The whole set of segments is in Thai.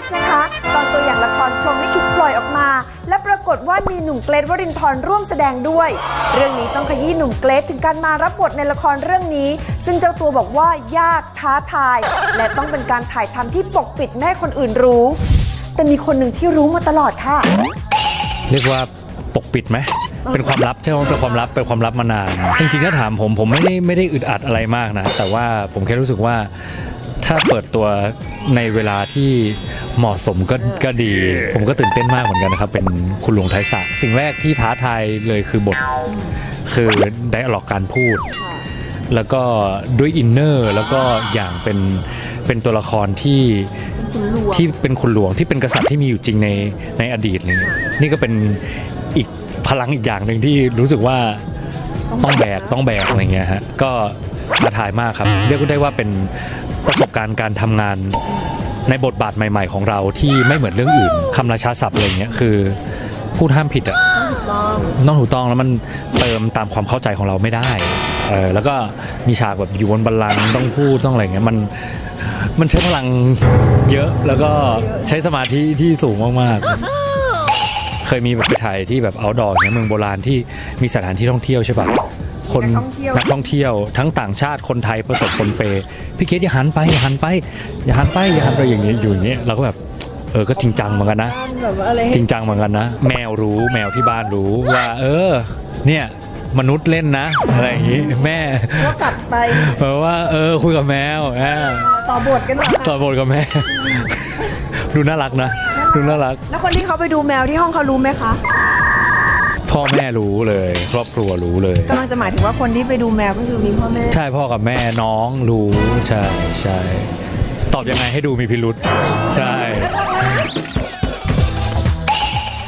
ส์นะคะ ตอนตัวอย่างละครพรหมลิขิตปล่อยออกมา และปรากฏว่ามีหนุ่มเกรทวรินทร์ร่วมแสดงด้วย เรื่องนี้ต้องขยี้หนุ่มเกรทถึงการมารับบทในละครเรื่องนี้ ซึ่งเจ้าตัวบอกว่ายากท้าทาย และต้องเป็นการถ่ายทำที่ปกปิดแม่คนอื่นรู้ แต่มีคนหนึ่งที่รู้มาตลอดค่ะ เรียกว่าปกปิดไหม เป็นความลับใช่ไหมเป็นความลับ เป็นความลับมานาน จริงๆ ถ้าถามผมผมไม่ได้ไม่ได้อึดอัดอะไรมากนะ แต่ว่าผมแค่รู้สึกว่าถ้าเปิดตัวในเวลาที่ เหมาะสมก็ก็ดี ผมก็ตื่นเต้นมากเหมือนกันนะครับ เป็นคุณหลวงไทยสระสิ่งแรกที่ท้าทายเลยคือบท คือได้อลอกการพูด แล้วก็ด้วยอินเนอร์แล้วก็อย่างเป็นเป็นตัวละครที่ที่เป็นคุณหลวงที่เป็นกษัตริย์ที่มีอยู่จริงในในอดีตอะไรเงี้ยนี่ก็เป็นอีกพลังอีกอย่างหนึ่งที่รู้สึกว่าต้องแบกต้องแบกอะไรเงี้ยฮะก็ท้าทายมากครับ เรียกได้ว่าเป็นประสบการณ์การทำงาน ในบทบาทใหม่ ๆ ของเราที่ไม่เหมือนเรื่องอื่นคำราชาศัพท์อะไรเงี้ยคือพูดห้ามผิดอะต้องถูกต้องแล้วมันเติมตามความเข้าใจของเราไม่ได้เออแล้วก็มีฉากแบบอยู่บนบัลลังก์ต้องพูดต้องอะไรเงี้ยมันมันใช้พลังเยอะแล้วก็ใช้สมาธิที่สูงมากๆ เคยมีแบบไปถ่ายที่แบบเอาดอร์เนี่ยเมืองโบราณที่มีสถานที่ท่องเที่ยวใช่ปะ คนนักท่องเที่ยว นักท่องเที่ยว ทั้งต่างชาติคนไทยประสบคนเปย์พี่เคสอย่าหันไปอย่าหันไปอย่าหันไปอย่าหันไปอย่างเงี้ยอยู่อย่างเงี้ยเราก็แบบเออก็จริงจังเหมือนกันนะแบบว่าอะไรจริงจังเหมือนกันนะ แมวรู้แมวที่บ้านรู้ว่า เออ เนี่ยมนุษย์เล่นนะ อะไรอย่างงี้แม่ก็กลับไปเออว่า เออคุยกับแมวอ่าต่อบทกันหรอต่อบทกับแม่ ดูน่ารักนะ ดูน่ารัก แล้วคนที่เขาไปดูแมวที่ห้องเขารู้ไหมคะ พ่อแม่รู้เลย ครอบครัวรู้เลย กำลังจะหมายถึงว่าคนที่ไปดูแมวก็คือมีพ่อแม่ ใช่พ่อกับแม่น้องรู้ใช่ใช่ตอบยังไงให้ดูมีพิรุษใช่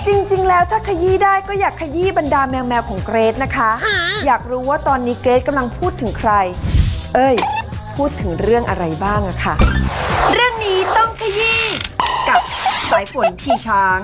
จริง ๆ แล้วถ้าขยี้ได้ก็อยากขยี้บรรดาแมวแมวๆของเกรซนะคะ อยากรู้ว่าตอนนี้เกรซกำลังพูดถึงใคร เอ้ย พูดถึงเรื่องอะไรบ้างอะค่ะ เรื่องนี้ต้องขยี้กับสายฝนชีช้าง